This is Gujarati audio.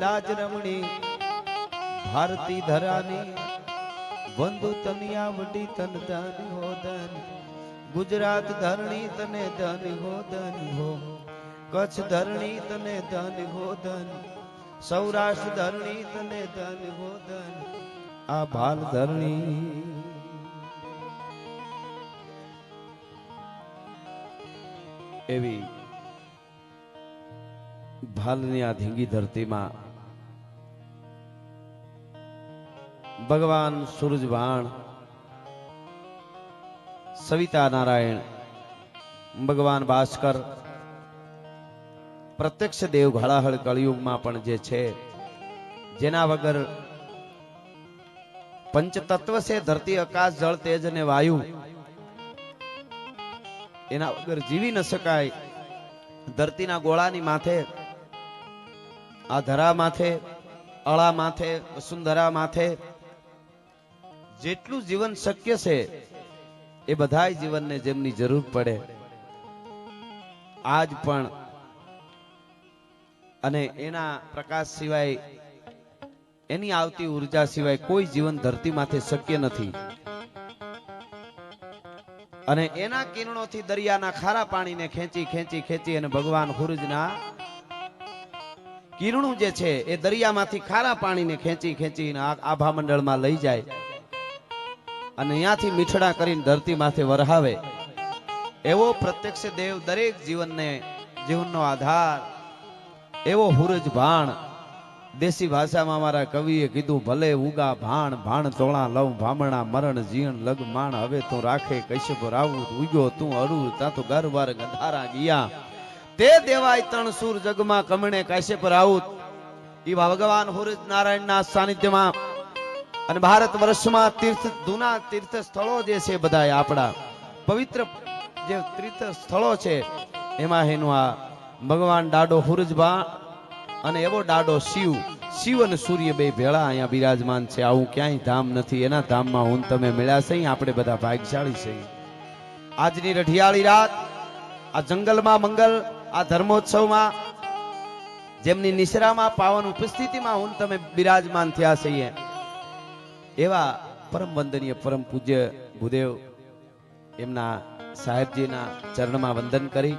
લાજ રમણી, ભારતી ધરાની વંદુ તનિયા વડી તન ધન હો ધન ગુજરાત ધરણી તને ધન હો ધન હો, કચ્છ ધરણી તને ધન હો ધન સૌરાષ્ટ્ર ધરણી તને ધન હો ધન આ ભાલ ધરણી. એવી ભાલની આ ધીંગી ધરતીમાં ભગવાન સૂરજવાણ સવિતા નારાયણ, ભગવાન ભાસ્કર, પ્રત્યક્ષ દેવ ઘાળાહળ કળિયુગમાં પણ જે છે, જેના વગર પંચતત્વ છે, ધરતી, આકાશ, જળ, તેજ અને વાયુ, એના વગર જીવી ન શકાય. ધરતીના ગોળાની માથે, આ ધરા માથે, અળા માથે, વસુંધરા માથે જેટલું જીવન શક્ય છે, એ બધા જીવનને જેમની જરૂર પડે. આજ પણ અને એના પ્રકાશ સિવાય, એની આવતી ઊર્જા સિવાય કોઈ જીવન ધરતી માથે શક્ય નથી. અને એના કિરણોથી દરિયાના ખારા પાણીને ખેંચી ખેંચી ખેંચી અને ભગવાન હુરજના કિરણું જે છે, એ દરિયામાંથી ખારા પાણીને ખેંચી ખેંચીને આભા મંડળમાં લઈ જાય. અને અહીંયાથી મીઠડા કરીને ધરતી માથે વરહાવે. એવો પ્રત્યક્ષ દેવ દરેક જીવનને, જીવનનો આધાર, એવો હુરજ ભાણ. દેશી ભાષામાં મારા કવિએ કીધું, ભલે ઉગા ભાણ ભાણ તોળા લવ, ભામણા મરણ, જીણ, લગ, માણ, હવે તું રાખે કૈશભ રાવું ઉગ્યો તું અરુર તા તો ગરવાર ગંધારા ગયા. તે દેવાય ત્રણ સુર જગમાં કમણે કૈશભ રાઉત ઈ ભગવાન હુરજ નારાયણના સાનિધ્યમાં અને ભારત વર્ષમાં તીર્થ જૂના તીર્થ સ્થળો જે છે બધા આપણા, પવિત્ર જે તીર્થ સ્થળો છે, એમાં એનું આ ભગવાન ડાડો હુરજબા અને એવો ડાડો શિવ શિવ અને સૂર્ય બે ભેળા અહીંયા બિરાજમાન છે. આવું ક્યાંય ધામ નથી. એના ધામમાં હું તમે મળ્યા છે. આપણે બધા ભાગશાળી છે. આજની રઢિયાળી રાત, આ જંગલમાં મંગલ, આ ધર્મોત્સવમાં, જેમની નિશ્રામાં પાવન ઉપસ્થિતિમાં હું તમે બિરાજમાન થયા છીએ. એવા પરમ વંદનીય પરમ પૂજ્ય ભૂદેવ એમના સાહેબજીના ચરણમાં વંદન કરી.